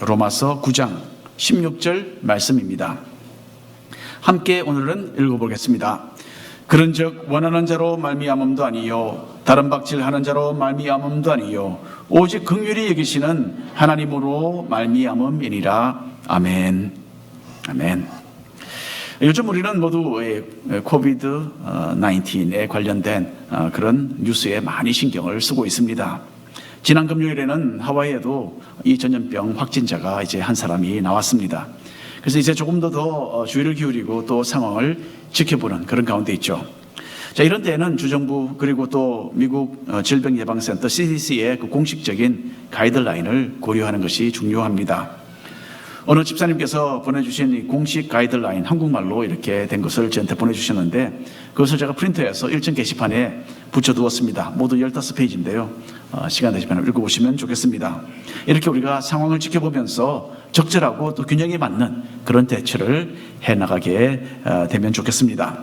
로마서 9장 16절 말씀입니다. 함께 오늘은 읽어보겠습니다. 그런즉 원하는 자로 말미암음도 아니요 다른 박질하는 자로 말미암음도 아니요 오직 긍휼히 여기시는 하나님으로 말미암음이니라 아멘 아멘. 요즘 우리는 모두 코비드 19에 관련된 어, 그런 뉴스에 많이 신경을 쓰고 있습니다. 지난 금요일에는 하와이에도 이 전염병 확진자가 이제 한 사람이 나왔습니다. 그래서 이제 조금 더 더 주의를 기울이고 또 상황을 지켜보는 그런 가운데 있죠. 자, 이런 때에는 주정부 그리고 또 미국 어, 질병예방센터 CDC의 그 공식적인 가이드라인을 고려하는 것이 중요합니다. 어느 집사님께서 보내주신 이 공식 가이드라인 한국말로 이렇게 된 것을 저한테 보내주셨는데 그것을 제가 프린터해서 1층 게시판에 붙여두었습니다. 모두 15페이지인데요. 어, 시간 되시면 읽어보시면 좋겠습니다. 이렇게 우리가 상황을 지켜보면서 적절하고 또 균형이 맞는 그런 대처를 해나가게 어, 되면 좋겠습니다.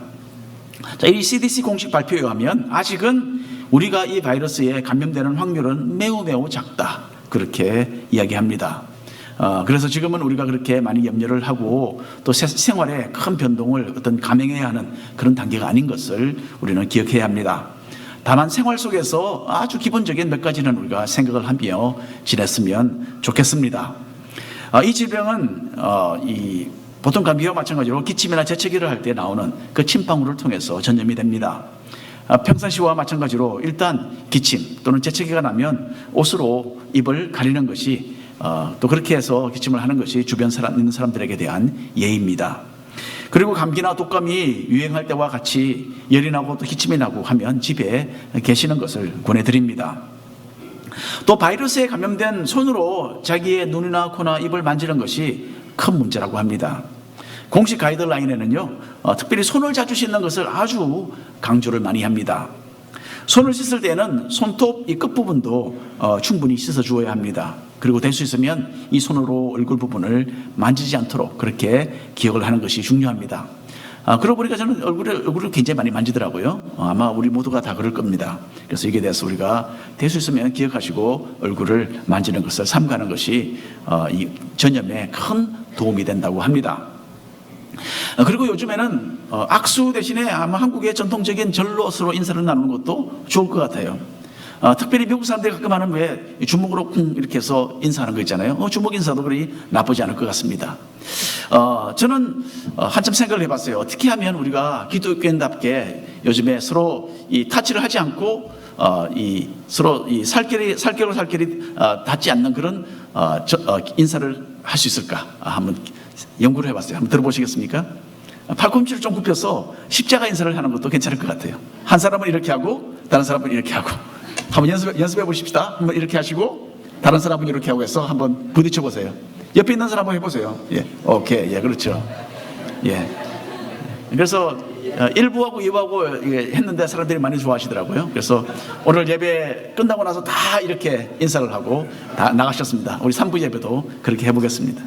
자, 이 CDC 공식 발표에 의하면 아직은 우리가 이 바이러스에 감염되는 확률은 매우 매우 작다. 그렇게 이야기합니다. 어, 그래서 지금은 우리가 그렇게 많이 염려를 하고 또 세- 생활에 큰 변동을 어떤 감행해야 하는 그런 단계가 아닌 것을 우리는 기억해야 합니다. 다만 생활 속에서 아주 기본적인 몇 가지는 우리가 생각을 하며 지냈으면 좋겠습니다. 어, 이 질병은 어, 이 보통 감기와 마찬가지로 기침이나 재채기를 할 때 나오는 그 침방울을 통해서 전염이 됩니다. 아, 평상시와 마찬가지로 일단 기침 또는 재채기가 나면 옷으로 입을 가리는 것이 어, 또 그렇게 해서 기침을 하는 것이 주변 사람 있는 사람들에게 대한 예의입니다. 그리고 감기나 독감이 유행할 때와 같이 열이 나고 또 기침이 나고 하면 집에 계시는 것을 권해드립니다. 또 바이러스에 감염된 손으로 자기의 눈이나 코나 입을 만지는 것이 큰 문제라고 합니다. 공식 가이드라인에는요, 어, 특별히 손을 자주 씻는 것을 아주 강조를 많이 합니다. 손을 씻을 때는 손톱 이 끝부분도 어, 충분히 씻어 주어야 합니다. 그리고 될 수 있으면 이 손으로 얼굴 부분을 만지지 않도록 그렇게 기억을 하는 것이 중요합니다. 아, 그러고 보니까 저는 얼굴을, 얼굴을 굉장히 많이 만지더라고요. 어, 아마 우리 모두가 다 그럴 겁니다. 그래서 이게 대해서 우리가 될 수 있으면 기억하시고 얼굴을 만지는 것을 삼가는 것이 어, 이 전염에 큰 도움이 된다고 합니다. 어, 그리고 요즘에는 어, 악수 대신에 아마 한국의 전통적인 절로서로 인사를 나누는 것도 좋을 것 같아요. 어, 특별히 미국 사람들이 가끔 하는 왜 주먹으로 쿵 이렇게 해서 인사하는 거 있잖아요. 어, 주먹 인사도 그리 나쁘지 않을 것 같습니다. 어, 저는 어, 한참 생각을 해봤어요. 어떻게 하면 우리가 기독교인답게 요즘에 서로 이 타치를 하지 않고 어, 이 서로 이 살결이 살결로 살결이 어, 닿지 않는 그런 어, 저, 어, 인사를 할 수 있을까? 아, 한번 연구를 해봤어요. 한번 들어보시겠습니까? 팔꿈치를 좀 굽혀서 십자가 인사를 하는 것도 괜찮을 것 같아요. 한 사람은 이렇게 하고 다른 사람은 이렇게 하고 한번 연습 연습해 보십시다. 한번 이렇게 하시고 다른 사람은 이렇게 하고 해서 한번 부딪혀 보세요. 옆에 있는 사람 한번 해보세요. 예, 오케이, 예, 그렇죠. 예. 그래서 어, 1부하고 2부하고 했는데 사람들이 많이 좋아하시더라고요. 그래서 오늘 예배 끝나고 나서 다 이렇게 인사를 하고 다 나가셨습니다. 우리 3부 예배도 그렇게 해보겠습니다.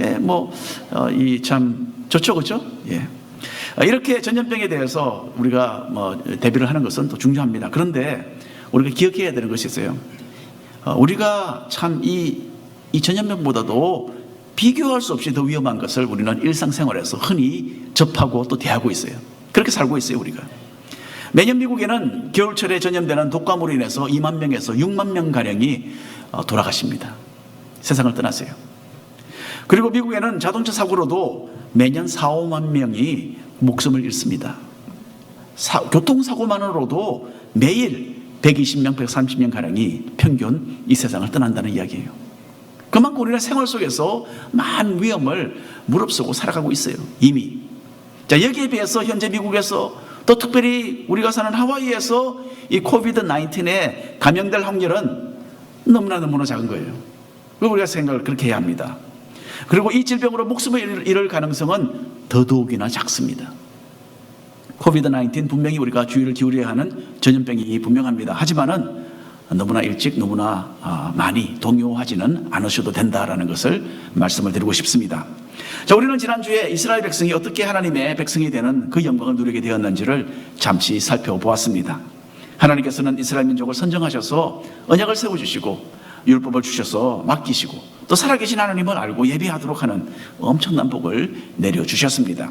예, 뭐, 어, 이 참 좋죠, 그죠? 예. 어, 이렇게 전염병에 대해서 우리가 뭐 대비를 하는 것은 또 중요합니다. 그런데 우리가 기억해야 되는 것이 있어요. 어, 우리가 참 이 이 전염병보다도 비교할 수 없이 더 위험한 것을 우리는 일상생활에서 흔히 접하고 또 대하고 있어요. 그렇게 살고 있어요, 우리가. 매년 미국에는 겨울철에 전염되는 독감으로 인해서 2만 명에서 6만 명 가량이 어, 돌아가십니다. 세상을 떠나세요. 그리고 미국에는 자동차 사고로도 매년 4, 5만 명이 목숨을 잃습니다. 사- 교통사고만으로도 매일 120명, 130명 가량이 평균 이 세상을 떠난다는 이야기예요. 그만큼 우리는 생활 속에서 많은 위험을 무릅쓰고 살아가고 있어요. 이미. 자, 여기에 비해서 현재 미국에서 또 특별히 우리가 사는 하와이에서 이 코비드 19에 감염될 확률은 너무나 너무나 작은 거예요. 우리가 생각을 그렇게 해야 합니다. 그리고 이 질병으로 목숨을 잃을 가능성은 더더욱이나 작습니다. 코비드 19 분명히 우리가 주의를 기울여야 하는 전염병이 분명합니다. 하지만은 너무나 일찍 너무나 아, 많이 동요하지는 않으셔도 된다라는 것을 말씀을 드리고 싶습니다. 자, 우리는 지난주에 이스라엘 백성이 어떻게 하나님의 백성이 되는 그 영광을 누리게 되었는지를 잠시 살펴보았습니다. 하나님께서는 이스라엘 민족을 선정하셔서 언약을 세워주시고 율법을 주셔서 맡기시고 또 살아계신 하나님을 알고 예배하도록 하는 엄청난 복을 내려주셨습니다.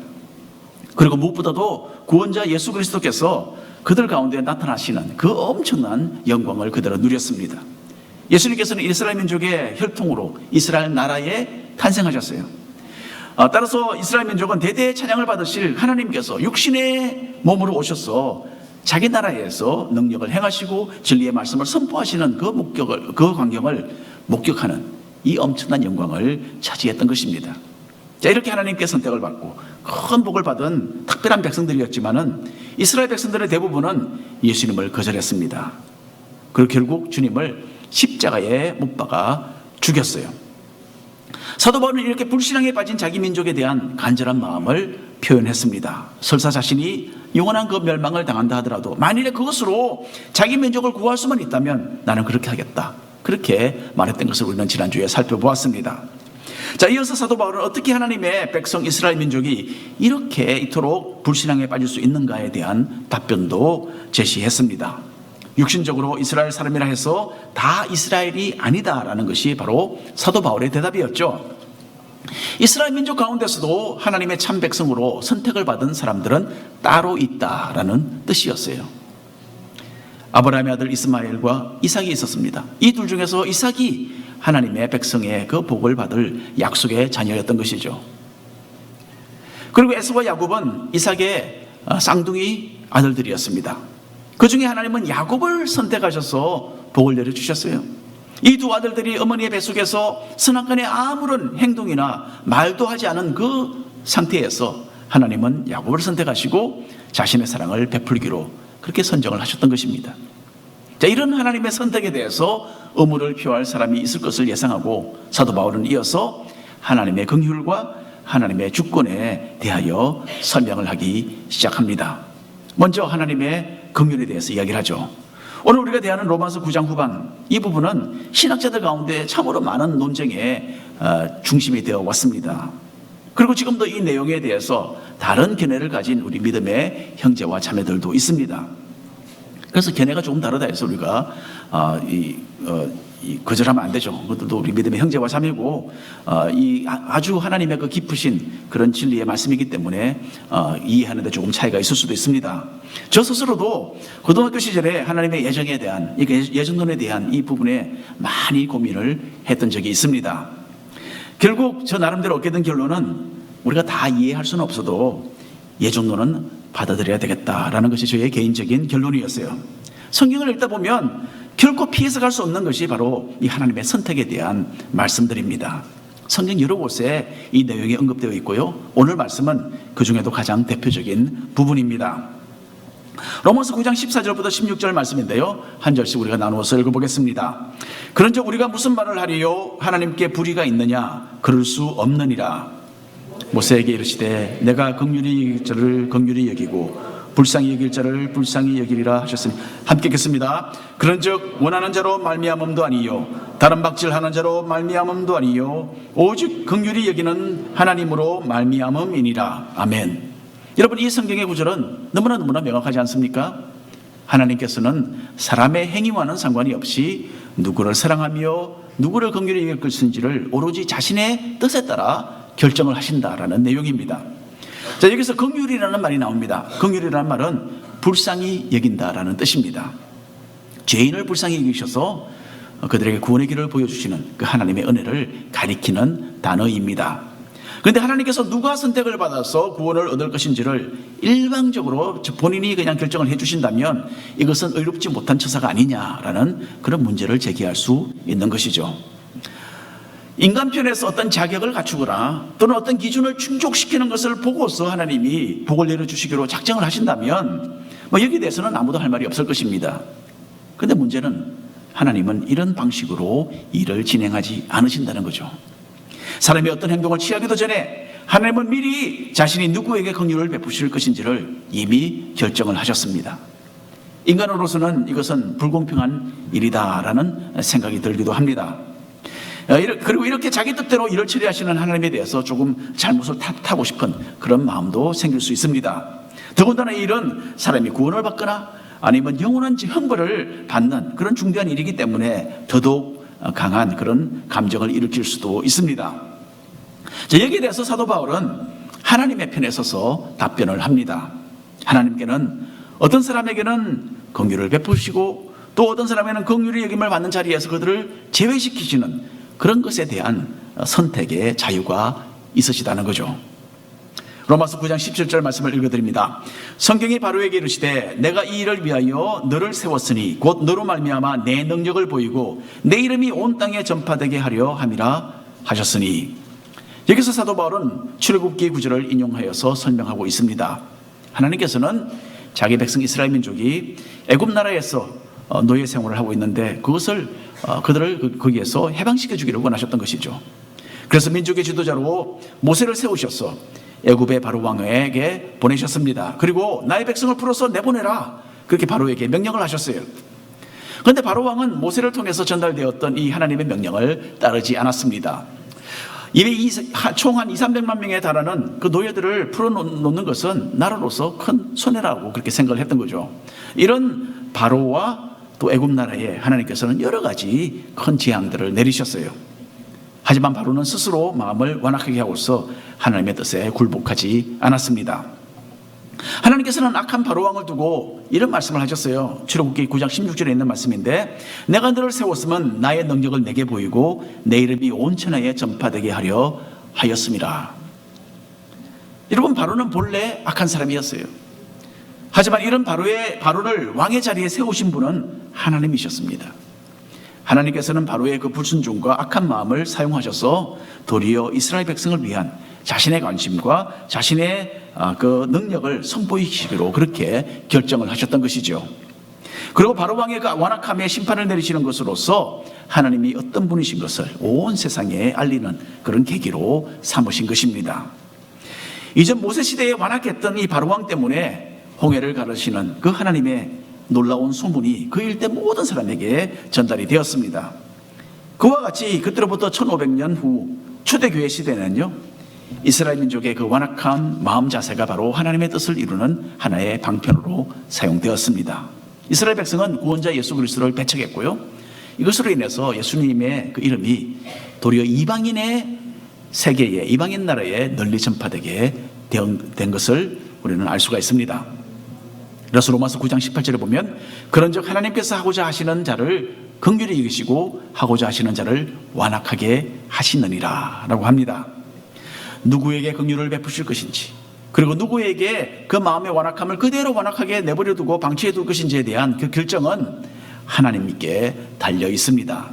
그리고 무엇보다도 구원자 예수 그리스도께서 그들 가운데 나타나시는 그 엄청난 영광을 그대로 누렸습니다. 예수님께서는 이스라엘 민족의 혈통으로 이스라엘 나라에 탄생하셨어요. 어, 따라서 이스라엘 민족은 대대 찬양을 받으실 하나님께서 육신의 몸으로 오셔서 자기 나라에서 능력을 행하시고 진리의 말씀을 선포하시는 그 목격을 그 광경을 목격하는 이 엄청난 영광을 차지했던 것입니다. 자, 이렇게 하나님께 선택을 받고 큰 복을 받은 특별한 백성들이었지만은 이스라엘 백성들의 대부분은 예수님을 거절했습니다. 그리고 결국 주님을 십자가에 못 박아 죽였어요. 사도 바울은 이렇게 불신앙에 빠진 자기 민족에 대한 간절한 마음을 표현했습니다. 설사 자신이 영원한 그 멸망을 당한다 하더라도 만일에 그것으로 자기 민족을 구할 수만 있다면 나는 그렇게 하겠다. 그렇게 말했던 것을 우리는 지난주에 살펴보았습니다. 자, 이어서 사도 바울은 어떻게 하나님의 백성 이스라엘 민족이 이렇게 이토록 불신앙에 빠질 수 있는가에 대한 답변도 제시했습니다. 육신적으로 이스라엘 사람이라 해서 다 이스라엘이 아니다라는 것이 바로 사도 바울의 대답이었죠. 이스라엘 민족 가운데서도 하나님의 참 백성으로 선택을 받은 사람들은 따로 있다라는 뜻이었어요. 아브라함의 아들 이스마엘과 이삭이 있었습니다. 이 둘 중에서 이삭이 하나님의 백성의 그 복을 받을 약속의 자녀였던 것이죠. 그리고 에스와 야곱은 이삭의 어, 쌍둥이 아들들이었습니다. 그 중에 하나님은 야곱을 선택하셔서 복을 내려주셨어요. 이 두 아들들이 어머니의 뱃속에서 선악간의 아무런 행동이나 말도 하지 않은 그 상태에서 하나님은 야곱을 선택하시고 자신의 사랑을 베풀기로 그렇게 선정을 하셨던 것입니다. 자, 이런 하나님의 선택에 대해서 의무를 표할 사람이 있을 것을 예상하고 사도 바울은 이어서 하나님의 긍휼과 하나님의 주권에 대하여 설명을 하기 시작합니다. 먼저 하나님의 긍휼에 대해서 이야기를 하죠. 오늘 우리가 대하는 로마서 9장 후반 이 부분은 신학자들 가운데 참으로 많은 논쟁의 어, 중심이 되어 왔습니다. 그리고 지금도 이 내용에 대해서 다른 견해를 가진 우리 믿음의 형제와 자매들도 있습니다. 그래서 견해가 조금 다르다 해서 우리가 어, 이, 어, 이 거절하면 안 되죠. 그것도 우리 믿음의 형제와 자매고 어, 이 아- 아주 하나님의 그 깊으신 그런 진리의 말씀이기 때문에 어, 이해하는데 조금 차이가 있을 수도 있습니다. 저 스스로도 고등학교 시절에 하나님의 예정에 대한 이 예정론에 대한 이 부분에 많이 고민을 했던 적이 있습니다. 결국 저 나름대로 얻게 된 결론은 우리가 다 이해할 수는 없어도 예정론은 받아들여야 되겠다라는 것이 저의 개인적인 결론이었어요. 성경을 읽다 보면 결코 피해서 갈 수 없는 것이 바로 이 하나님의 선택에 대한 말씀들입니다. 성경 여러 곳에 이 내용이 언급되어 있고요. 오늘 말씀은 그 중에도 가장 대표적인 부분입니다. 로마서 9장 14절부터 16절 말씀인데요. 한 절씩 우리가 나누어서 읽어보겠습니다. 그런즉 우리가 무슨 말을 하리요? 하나님께 불의가 있느냐? 그럴 수 없느니라. 모세에게 이르시되 내가 긍휼히 자를 긍휼히 여기고 불쌍히 여길 자를 불쌍히 여기리라 하셨으니 함께 읽겠습니다. 그런즉 원하는 자로 말미암음도 아니요 다른 박질하는 자로 말미암음도 아니요 오직 긍휼히 여기는 하나님으로 말미암음이니라. 아멘. 여러분 이 성경의 구절은 너무나 너무나 명확하지 않습니까? 하나님께서는 사람의 행위와는 상관이 없이 누구를 사랑하며 누구를 긍휼히 여길 것인지를 오로지 자신의 뜻에 따라 결정을 하신다라는 내용입니다. 자, 여기서 긍휼이라는 말이 나옵니다. 긍휼이라는 말은 불쌍히 여긴다라는 뜻입니다. 죄인을 불쌍히 여기셔서 그들에게 구원의 길을 보여주시는 그 하나님의 은혜를 가리키는 단어입니다. 그런데 하나님께서 누가 선택을 받아서 구원을 얻을 것인지를 일방적으로 본인이 그냥 결정을 해주신다면 이것은 의롭지 못한 처사가 아니냐라는 그런 문제를 제기할 수 있는 것이죠. 인간 편에서 어떤 자격을 갖추거나 또는 어떤 기준을 충족시키는 것을 보고서 하나님이 복을 내려주시기로 작정을 하신다면 뭐 여기에 대해서는 아무도 할 말이 없을 것입니다. 그런데 문제는 하나님은 이런 방식으로 일을 진행하지 않으신다는 거죠. 사람이 어떤 행동을 취하기도 전에 하나님은 미리 자신이 누구에게 긍휼을 베푸실 것인지를 이미 결정을 하셨습니다. 인간으로서는 이것은 불공평한 일이다라는 생각이 들기도 합니다. 어, 그리고 이렇게 자기 뜻대로 일을 처리하시는 하나님에 대해서 조금 잘못을 탓하고 싶은 그런 마음도 생길 수 있습니다. 더군다나 이 일은 사람이 구원을 받거나 아니면 영원한 형벌을 받는 그런 중대한 일이기 때문에 더더욱 강한 그런 감정을 일으킬 수도 있습니다. 자, 여기에 대해서 사도 바울은 하나님의 편에 서서 답변을 합니다. 하나님께는 어떤 사람에게는 긍휼을 베푸시고 또 어떤 사람에게는 긍휼의 여김을 받는 자리에서 그들을 제외시키시는 그런 것에 대한 선택의 자유가 있으시다는 거죠. 로마서 9장 17절 말씀을 읽어드립니다. 성경이 바로에게 이르시되 내가 이 일을 위하여 너를 세웠으니 곧 너로 말미암아 내 능력을 보이고 내 이름이 온 땅에 전파되게 하려 함이라 하셨으니 여기서 사도 바울은 출애굽기 구절을 인용하여서 설명하고 있습니다. 하나님께서는 자기 백성 이스라엘 민족이 애굽 나라에서 어, 노예 생활을 하고 있는데 그것을 어, 그들을 그- 거기에서 해방시켜 주기를 원하셨던 것이죠. 그래서 민족의 지도자로 모세를 세우셔서 애굽의 바로 왕에게 보내셨습니다. 그리고 나의 백성을 풀어서 내보내라. 그렇게 바로에게 명령을 하셨어요. 그런데 바로 왕은 모세를 통해서 전달되었던 이 하나님의 명령을 따르지 않았습니다. 총한 2, 300만 명에 달하는 그 노예들을 풀어놓는 것은 나라로서 큰 손해라고 그렇게 생각을 했던 거죠. 이런 바로와 또 애굽 나라에 하나님께서는 여러 가지 큰 재앙들을 내리셨어요. 하지만 바로는 스스로 마음을 완악하게 하고서 하나님의 뜻에 굴복하지 않았습니다. 하나님께서는 악한 바로 왕을 두고 이런 말씀을 하셨어요. 출애굽기 9장 16절에 있는 말씀인데 내가 너를 세웠으면 나의 능력을 내게 보이고 내 이름이 온 천하에 전파되게 하려 하였습니다. 여러분 바로는 본래 악한 사람이었어요. 하지만 이런 바로의 바로를 왕의 자리에 세우신 분은 하나님이셨습니다. 하나님께서는 바로의 그 불순종과 악한 마음을 사용하셔서 도리어 이스라엘 백성을 위한 자신의 관심과 자신의 아, 그 능력을 선보이시기로 그렇게 결정을 하셨던 것이죠. 그리고 바로 왕의 그 완악함에 심판을 내리시는 것으로서 하나님이 어떤 분이신 것을 온 세상에 알리는 그런 계기로 삼으신 것입니다. 이전 모세 시대에 완악했던 이 바로 왕 때문에 홍해를 가르시는 그 하나님의 놀라운 소문이 그 일대 모든 사람에게 전달이 되었습니다. 그와 같이 그때로부터 1500년 후 초대교회 시대는요, 이스라엘 민족의 그 완악한 마음 자세가 바로 하나님의 뜻을 이루는 하나의 방편으로 사용되었습니다. 이스라엘 백성은 구원자 예수 그리스도를 배척했고요. 이것으로 인해서 예수님의 그 이름이 도리어 이방인의 세계에 이방인 나라에 널리 전파되게 된 것을 우리는 알 수가 있습니다. 그래서 로마서 9장 18절에 보면 그런즉 하나님께서 하고자 하시는 자를 긍휼히 여기시고 하고자 하시는 자를 완악하게 하시느니라라고 합니다. 누구에게 긍휼을 베푸실 것인지 그리고 누구에게 그 마음의 완악함을 그대로 완악하게 내버려 두고 방치해 둘 것인지에 대한 그 결정은 하나님께 달려 있습니다.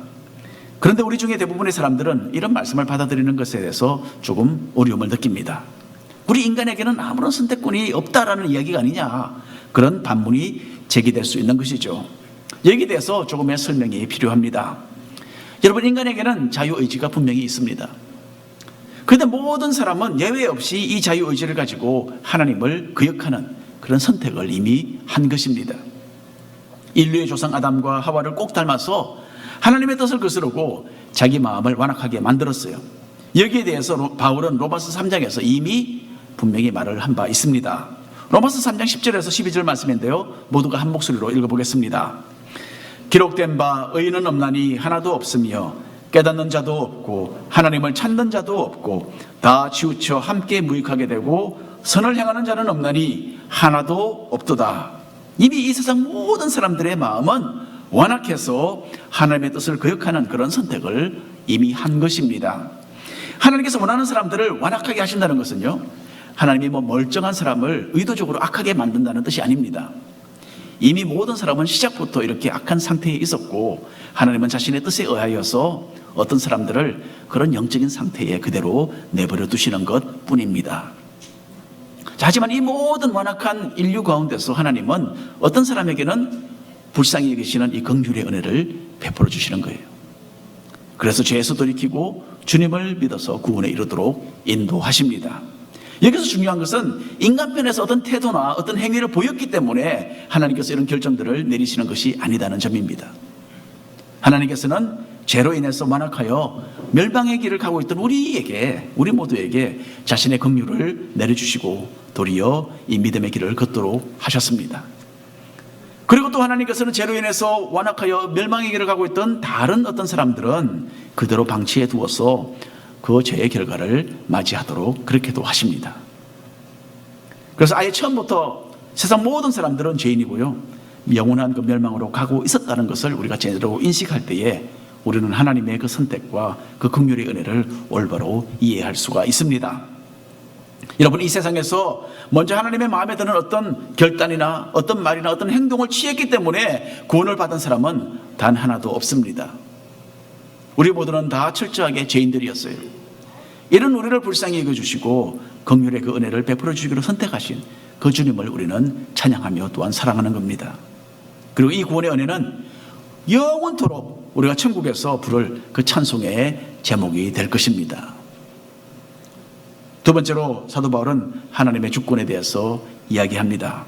그런데 우리 중에 대부분의 사람들은 이런 말씀을 받아들이는 것에 대해서 조금 어려움을 느낍니다. 우리 인간에게는 아무런 선택권이 없다라는 이야기가 아니냐. 그런 반문이 제기될 수 있는 것이죠. 여기에 대해서 조금의 설명이 필요합니다. 여러분, 인간에게는 자유의지가 분명히 있습니다. 그런데 모든 사람은 예외 없이 이 자유의지를 가지고 하나님을 거역하는 그런 선택을 이미 한 것입니다. 인류의 조상 아담과 하와를 꼭 닮아서 하나님의 뜻을 거스르고 자기 마음을 완악하게 만들었어요. 여기에 대해서 바울은 로마서 3장에서 이미 분명히 말을 한 바 있습니다. 로마서 3장 10절에서 12절 말씀인데요. 모두가 한 목소리로 읽어보겠습니다. 기록된 바 의인은 없나니 하나도 없으며 깨닫는 자도 없고 하나님을 찾는 자도 없고 다 치우쳐 함께 무익하게 되고 선을 향하는 자는 없나니 하나도 없도다. 이미 이 세상 모든 사람들의 마음은 완악해서 하나님의 뜻을 거역하는 그런 선택을 이미 한 것입니다. 하나님께서 원하는 사람들을 완악하게 하신다는 것은요. 하나님이 뭐 멀쩡한 사람을 의도적으로 악하게 만든다는 뜻이 아닙니다. 이미 모든 사람은 시작부터 이렇게 악한 상태에 있었고 하나님은 자신의 뜻에 의하여서 어떤 사람들을 그런 영적인 상태에 그대로 내버려 두시는 것 뿐입니다. 자, 하지만 이 모든 완악한 인류 가운데서 하나님은 어떤 사람에게는 불쌍히 여기시는 이 긍휼의 은혜를 베풀어 주시는 거예요. 그래서 죄에서 돌이키고 주님을 믿어서 구원에 이르도록 인도하십니다. 여기서 중요한 것은 인간편에서 어떤 태도나 어떤 행위를 보였기 때문에 하나님께서 이런 결정들을 내리시는 것이 아니다는 점입니다. 하나님께서는 죄로 인해서 완악하여 멸망의 길을 가고 있던 우리에게 우리 모두에게 자신의 긍휼을 내려주시고 도리어 이 믿음의 길을 걷도록 하셨습니다. 그리고 또 하나님께서는 죄로 인해서 완악하여 멸망의 길을 가고 있던 다른 어떤 사람들은 그대로 방치해 두어서 그 죄의 결과를 맞이하도록 그렇게도 하십니다. 그래서 아예 처음부터 세상 모든 사람들은 죄인이고요. 영원한 그 멸망으로 가고 있었다는 것을 우리가 제대로 인식할 때에 우리는 하나님의 그 선택과 그 긍휼의 은혜를 올바로 이해할 수가 있습니다. 여러분 이 세상에서 먼저 하나님의 마음에 드는 어떤 결단이나 어떤 말이나 어떤 행동을 취했기 때문에 구원을 받은 사람은 단 하나도 없습니다. 우리 모두는 다 철저하게 죄인들이었어요. 이런 우리를 불쌍히 여겨주시고 긍휼의 그 은혜를 베풀어 주시기로 선택하신 그 주님을 우리는 찬양하며 또한 사랑하는 겁니다. 그리고 이 구원의 은혜는 영원토록 우리가 천국에서 부를 그 찬송의 제목이 될 것입니다. 두 번째로 사도 바울은 하나님의 주권에 대해서 이야기합니다.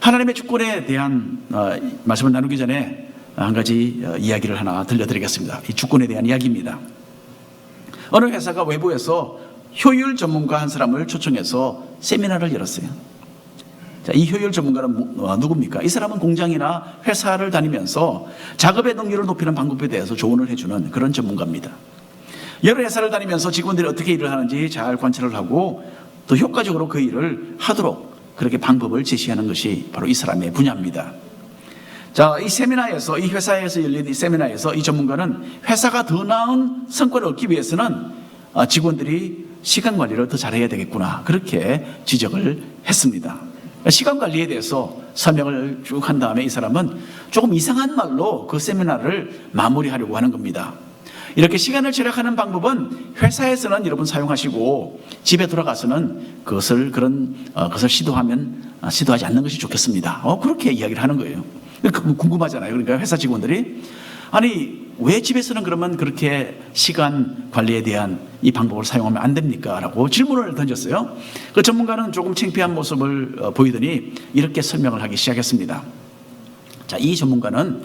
하나님의 주권에 대한 어, 말씀을 나누기 전에 한 가지 어, 이야기를 하나 들려드리겠습니다. 이 주권에 대한 이야기입니다. 어느 회사가 외부에서 효율 전문가 한 사람을 초청해서 세미나를 열었어요. 자, 이 효율 전문가는 뭐- 어, 누굽니까? 이 사람은 공장이나 회사를 다니면서 작업의 능률을 높이는 방법에 대해서 조언을 해주는 그런 전문가입니다. 여러 회사를 다니면서 직원들이 어떻게 일을 하는지 잘 관찰을 하고 또 효과적으로 그 일을 하도록 그렇게 방법을 제시하는 것이 바로 이 사람의 분야입니다. 자, 이 세미나에서, 이 회사에서 열린 이 세미나에서 이 전문가는 회사가 더 나은 성과를 얻기 위해서는 아, 직원들이 시간 관리를 더 잘해야 되겠구나. 그렇게 지적을 했습니다. 시간 관리에 대해서 설명을 쭉 한 다음에 이 사람은 조금 이상한 말로 그 세미나를 마무리하려고 하는 겁니다. 이렇게 시간을 절약하는 방법은 회사에서는 여러분 사용하시고 집에 돌아가서는 그것을 그런 어, 것을 시도하면 어, 시도하지 않는 것이 좋겠습니다. 어, 그렇게 이야기를 하는 거예요. 그 궁금하잖아요. 그러니까 회사 직원들이 아니 왜 집에서는 그러면 그렇게 시간 관리에 대한 이 방법을 사용하면 안 됩니까? 라고 질문을 던졌어요. 그 전문가는 조금 창피한 모습을 어, 보이더니 이렇게 설명을 하기 시작했습니다. 자, 이 전문가는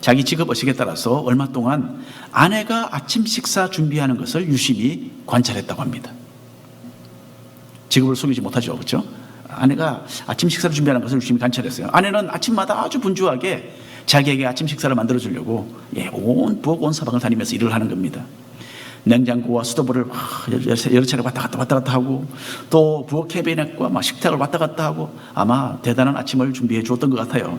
자기 직업 의식에 따라서 얼마 동안 아내가 아침 식사 준비하는 것을 유심히 관찰했다고 합니다. 직업을 숨기지 못하죠. 그렇죠? 아내가 아침 식사를 준비하는 것을 유심히 관찰했어요. 아내는 아침마다 아주 분주하게 자기에게 아침 식사를 만들어 주려고 예, 온 부엌 온 사방을 다니면서 일을 하는 겁니다. 냉장고와 수도부를 막 여러 차례 왔다 갔다 왔다 갔다 하고 또 부엌 캐비넷과 막 식탁을 왔다 갔다 하고 아마 대단한 아침을 준비해 주었던 것 같아요.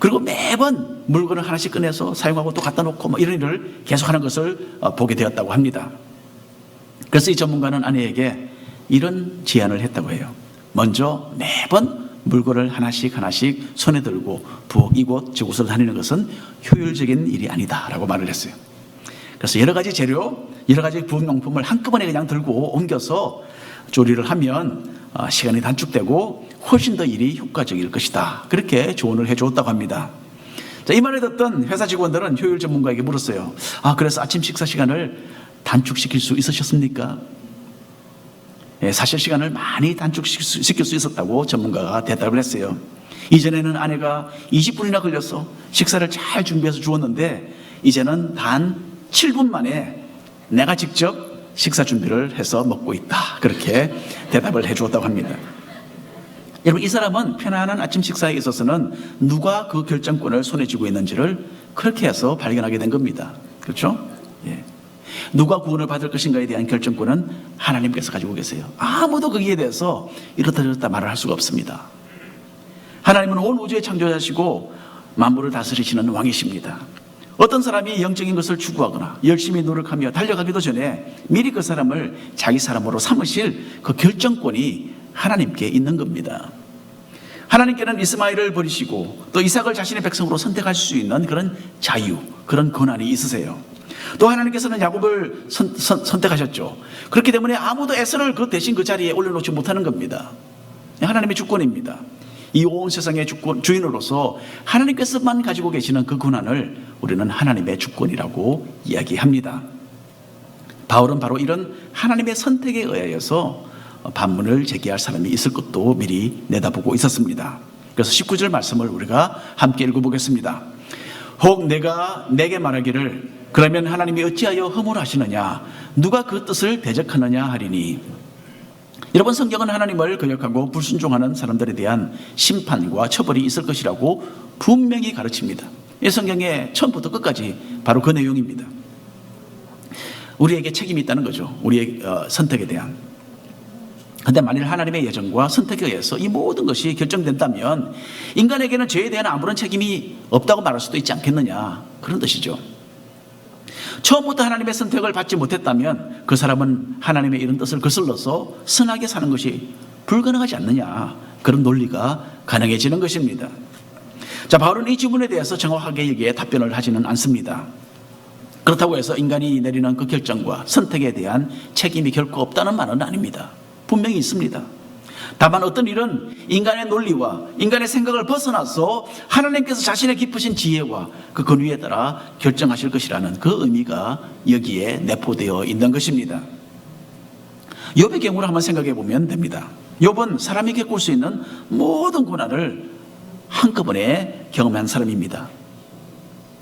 그리고 매번 물건을 하나씩 꺼내서 사용하고 또 갖다 놓고 뭐 이런 일을 계속하는 것을 어, 보게 되었다고 합니다. 그래서 이 전문가는 아내에게 이런 제안을 했다고 해요. 먼저 매번 물건을 하나씩 하나씩 손에 들고 부엌 이곳 저곳을 다니는 것은 효율적인 일이 아니다라고 말을 했어요. 그래서 여러 가지 재료, 여러 가지 부엌용품을 한꺼번에 그냥 들고 옮겨서 조리를 하면 어, 시간이 단축되고 훨씬 더 일이 효과적일 것이다. 그렇게 조언을 해주었다고 합니다. 자, 이 말을 듣던 회사 직원들은 효율 전문가에게 물었어요. 아, 그래서 아침 식사 시간을 단축시킬 수 있으셨습니까? 예, 사실 시간을 많이 단축시킬 수 있었다고 전문가가 대답을 했어요. 이전에는 아내가 20분이나 걸려서 식사를 잘 준비해서 주었는데 이제는 단 7분 만에 내가 직접 식사 준비를 해서 먹고 있다. 그렇게 대답을 해 주었다고 합니다. 여러분, 이 사람은 편안한 아침 식사에 있어서는 누가 그 결정권을 손에 쥐고 있는지를 그렇게 해서 발견하게 된 겁니다. 그렇죠? 예. 누가 구원을 받을 것인가에 대한 결정권은 하나님께서 가지고 계세요. 아무도 거기에 대해서 이렇다 저렇다 말을 할 수가 없습니다. 하나님은 온 우주의 창조자시고 만물을 다스리시는 왕이십니다. 어떤 사람이 영적인 것을 추구하거나 열심히 노력하며 달려가기도 전에 미리 그 사람을 자기 사람으로 삼으실 그 결정권이 하나님께 있는 겁니다. 하나님께는 이스마엘을 버리시고 또 이삭을 자신의 백성으로 선택할 수 있는 그런 자유, 그런 권한이 있으세요. 또 하나님께서는 야곱을 선, 선 택하셨죠 그렇기 때문에 아무도 에서를 그 대신 그 자리에 올려놓지 못하는 겁니다. 하나님의 주권입니다. 이 온 세상의 주권, 주인으로서 하나님께서만 가지고 계시는 그 권한을 우리는 하나님의 주권이라고 이야기합니다. 바울은 바로 이런 하나님의 선택에 의하여서 반문을 제기할 사람이 있을 것도 미리 내다보고 있었습니다. 그래서 19절 말씀을 우리가 함께 읽어보겠습니다. 혹 내가 내게 말하기를 그러면 하나님이 어찌하여 허물하시느냐 누가 그 뜻을 대적하느냐 하리니 여러분 성경은 하나님을 거역하고 불순종하는 사람들에 대한 심판과 처벌이 있을 것이라고 분명히 가르칩니다. 이 성경의 처음부터 끝까지 바로 그 내용입니다. 우리에게 책임이 있다는 거죠. 우리의 어, 선택에 대한. 근데 만일 하나님의 예정과 선택에 의해서 이 모든 것이 결정된다면 인간에게는 죄에 대한 아무런 책임이 없다고 말할 수도 있지 않겠느냐. 그런 뜻이죠. 처음부터 하나님의 선택을 받지 못했다면 그 사람은 하나님의 이런 뜻을 거슬러서 선하게 사는 것이 불가능하지 않느냐. 그런 논리가 가능해지는 것입니다. 자, 바울은 이 지문에 대해서 정확하게 여기에 답변을 하지는 않습니다. 그렇다고 해서 인간이 내리는 그 결정과 선택에 대한 책임이 결코 없다는 말은 아닙니다. 분명히 있습니다. 다만 어떤 일은 인간의 논리와 인간의 생각을 벗어나서 하나님께서 자신의 깊으신 지혜와 그 권위에 따라 결정하실 것이라는 그 의미가 여기에 내포되어 있는 것입니다. 욥의 경우를 한번 생각해 보면 됩니다. 욥은 사람이 겪을 수 있는 모든 고난을 한꺼번에 경험한 사람입니다.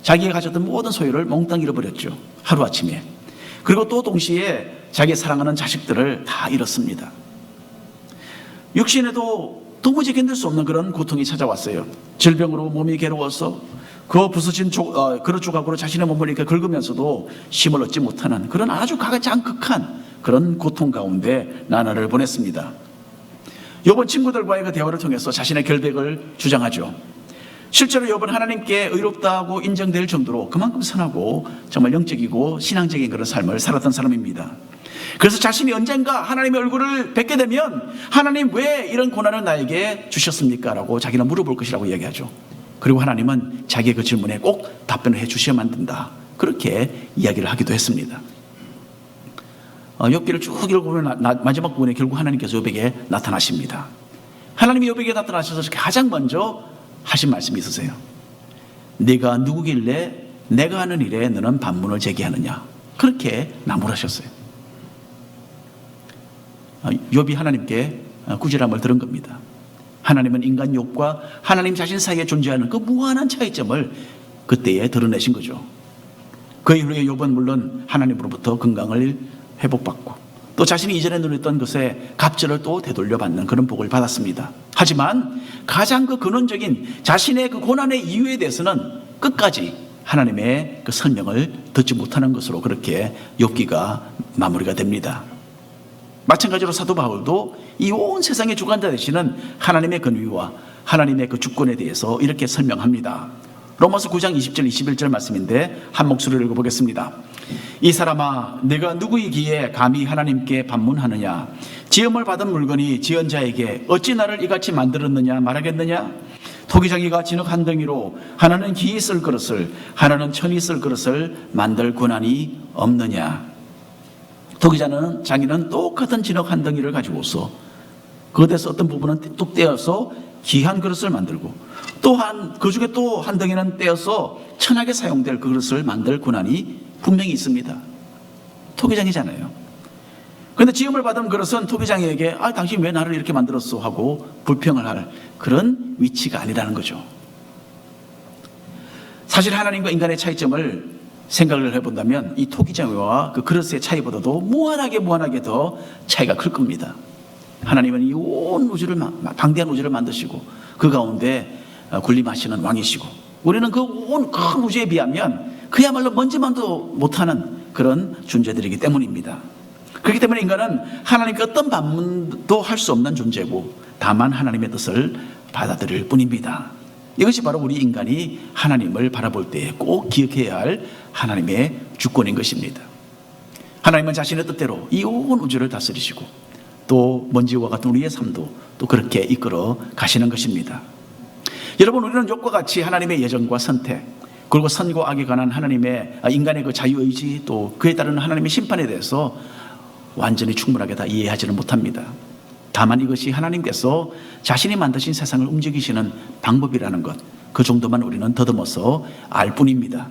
자기가 가졌던 모든 소유를 몽땅 잃어버렸죠. 하루아침에. 그리고 또 동시에 자기 사랑하는 자식들을 다 잃었습니다. 육신에도 도무지 견딜 수 없는 그런 고통이 찾아왔어요. 질병으로 몸이 괴로워서 그 부서진 조, 어, 그릇 조각으로 자신의 몸을 이렇게 긁으면서도 힘을 얻지 못하는 그런 아주 가장 극한 그런 고통 가운데 나날을 보냈습니다. 요번 친구들과의 그 대화를 통해서 자신의 결백을 주장하죠. 실제로 여번 하나님께 의롭다고 인정될 정도로 그만큼 선하고 정말 영적이고 신앙적인 그런 삶을 살았던 사람입니다. 그래서 자신이 언젠가 하나님의 얼굴을 뵙게 되면 하나님 왜 이런 고난을 나에게 주셨습니까? 라고 자기는 물어볼 것이라고 이야기하죠. 그리고 하나님은 자기의 그 질문에 꼭 답변을 해 주셔야만 된다. 그렇게 이야기를 하기도 했습니다. 어, 욥기를 쭉 읽어보면 나- 마지막 부분에 결국 하나님께서 욥에게 나타나십니다. 하나님이 욥에게 나타나셔서 가장 먼저 하신 말씀이 있으세요. 네가 누구길래 내가 하는 일에 너는 반문을 제기하느냐. 그렇게 나무라셨어요. 어, 욥이 하나님께 어, 구절함을 들은 겁니다. 하나님은 인간 욕과 하나님 자신 사이에 존재하는 그 무한한 차이점을 그때에 드러내신 거죠. 그 이후에 욥은 물론 하나님으로부터 건강을 회복받고 또 자신이 이전에 누렸던 것에 갑절을 또 되돌려 받는 그런 복을 받았습니다. 하지만 가장 그 근원적인 자신의 그 고난의 이유에 대해서는 끝까지 하나님의 그 설명을 듣지 못하는 것으로 그렇게 욥기가 마무리가 됩니다. 마찬가지로 사도 바울도 이 온 세상의 주관자 되시는 하나님의 권위와 하나님의 그 주권에 대해서 이렇게 설명합니다. 로마서 9장 20절 21절 말씀인데 한 목소리를 읽어보겠습니다. 이 사람아 내가 누구이기에 감히 하나님께 반문하느냐 지음을 받은 물건이 지은 자에게 어찌 나를 이같이 만들었느냐 말하겠느냐 토기장이가 진흙 한 덩이로 하나는 기이 쓸 그릇을 하나는 천이 쓸 그릇을 만들 권한이 없느냐 토기자는 자기는 똑같은 진흙 한 덩이를 가지고서 그것에서 어떤 부분은 뚝 떼어서 귀한 그릇을 만들고 또한 그 중에 또 한 덩이는 떼어서 천하게 사용될 그 그릇을 만들 권한이 분명히 있습니다. 토기장이잖아요. 그런데 지음을 받은 그릇은 토기장에게 아 당신 왜 나를 이렇게 만들었어 하고 불평을 할 그런 위치가 아니라는 거죠. 사실 하나님과 인간의 차이점을 생각을 해본다면 이 토기장과 그 그릇의 차이보다도 무한하게 무한하게 더 차이가 클 겁니다. 하나님은 이 온 우주를 마- 방대한 우주를 만드시고 그 가운데 어, 군림하시는 왕이시고 우리는 그 온 큰 우주에 비하면 그야말로 먼지만도 못하는 그런 존재들이기 때문입니다. 그렇기 때문에 인간은 하나님께 어떤 반문도 할 수 없는 존재고 다만 하나님의 뜻을 받아들일 뿐입니다. 이것이 바로 우리 인간이 하나님을 바라볼 때 꼭 기억해야 할 하나님의 주권인 것입니다. 하나님은 자신의 뜻대로 이 온 우주를 다스리시고 또 먼지와 같은 우리의 삶도 또 그렇게 이끌어 가시는 것입니다. 여러분 우리는 욕과 같이 하나님의 예정과 선택 그리고 선과 악에 관한 하나님의 아, 인간의 그 자유의지 또 그에 따르는 하나님의 심판에 대해서 완전히 충분하게 다 이해하지는 못합니다. 다만 이것이 하나님께서 자신이 만드신 세상을 움직이시는 방법이라는 것, 그 정도만 우리는 더듬어서 알 뿐입니다.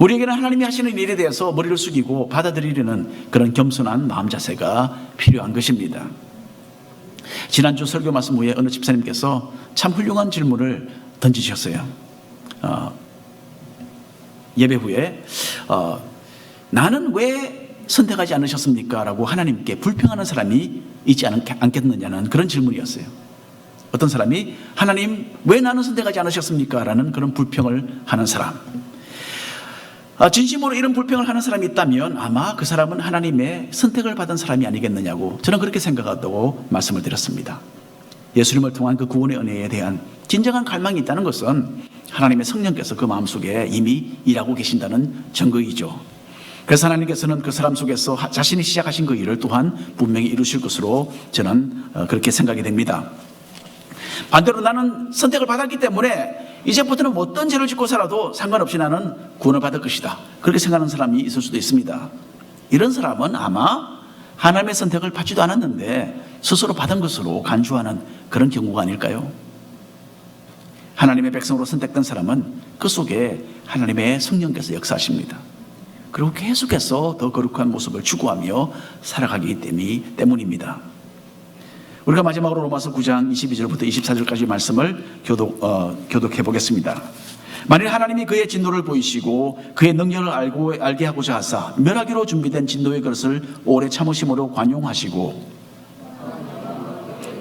우리에게는 하나님이 하시는 일에 대해서 머리를 숙이고 받아들이려는 그런 겸손한 마음 자세가 필요한 것입니다. 지난주 설교 말씀 후에 어느 집사님께서 참 훌륭한 질문을 던지셨어요. 어, 예배 후에 어, 나는 왜 선택하지 않으셨습니까? 라고 하나님께 불평하는 사람이 있지 않- 않겠느냐는 그런 질문이었어요. 어떤 사람이 하나님 왜 나는 선택하지 않으셨습니까? 라는 그런 불평을 하는 사람. 아, 진심으로 이런 불평을 하는 사람이 있다면 아마 그 사람은 하나님의 선택을 받은 사람이 아니겠느냐고 저는 그렇게 생각한다고 말씀을 드렸습니다. 예수님을 통한 그 구원의 은혜에 대한 진정한 갈망이 있다는 것은 하나님의 성령께서 그 마음속에 이미 일하고 계신다는 증거이죠. 그래서 하나님께서는 그 사람 속에서 하- 자신이 시작하신 그 일을 또한 분명히 이루실 것으로 저는 어, 그렇게 생각이 됩니다. 반대로 나는 선택을 받았기 때문에 이제부터는 어떤 죄를 짓고 살아도 상관없이 나는 구원을 받을 것이다. 그렇게 생각하는 사람이 있을 수도 있습니다. 이런 사람은 아마 하나님의 선택을 받지도 않았는데 스스로 받은 것으로 간주하는 그런 경우가 아닐까요? 하나님의 백성으로 선택된 사람은 그 속에 하나님의 성령께서 역사하십니다. 그리고 계속해서 더 거룩한 모습을 추구하며 살아가기 때문입니다. 우리가 마지막으로 로마서 9장 22절부터 24절까지 말씀을 교독, 어, 교독해 보겠습니다. 만일 하나님이 그의 진노를 보이시고 그의 능력을 알고, 알게 하고자 하사 멸하기로 준비된 진노의 그릇을 오래 참으심으로 관용하시고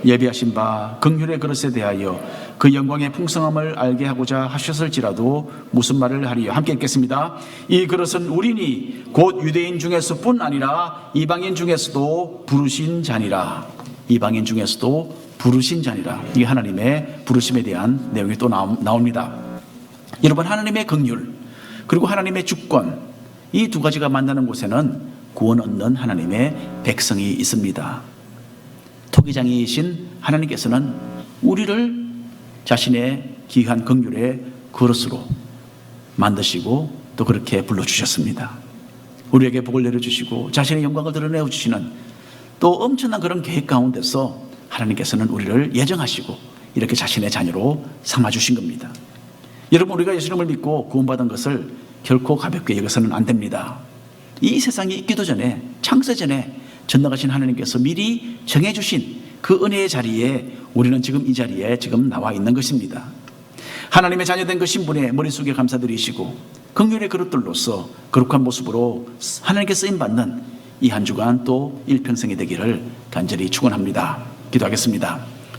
예비하신 바 긍휼의 그릇에 대하여 그 영광의 풍성함을 알게 하고자 하셨을지라도 무슨 말을 하리요? 함께 읽겠습니다. 이 그릇은 우리니 곧 유대인 중에서뿐 아니라 이방인 중에서도 부르신 자니라. 이방인 중에서도 부르신 자니라. 이 하나님의 부르심에 대한 내용이 또 나옵니다. 여러분 하나님의 긍휼 그리고 하나님의 주권 이 두 가지가 만나는 곳에는 구원 얻는 하나님의 백성이 있습니다. 토기장이신 하나님께서는 우리를 자신의 귀한 긍휼의 그릇으로 만드시고 또 그렇게 불러주셨습니다. 우리에게 복을 내려주시고 자신의 영광을 드러내어 주시는 또 엄청난 그런 계획 가운데서 하나님께서는 우리를 예정하시고 이렇게 자신의 자녀로 삼아주신 겁니다. 여러분 우리가 예수님을 믿고 구원받은 것을 결코 가볍게 여겨서는 안 됩니다. 이 세상이 있기도 전에 창세 전에 전능하신 하나님께서 미리 정해주신 그 은혜의 자리에 우리는 지금 이 자리에 지금 나와 있는 것입니다. 하나님의 자녀된 그 신분에 머릿속에 감사드리시고 긍휼의 그릇들로서 거룩한 모습으로 하나님께 쓰임 받는 이 한 주간 또 일평생이 되기를 간절히 축원합니다. 기도하겠습니다.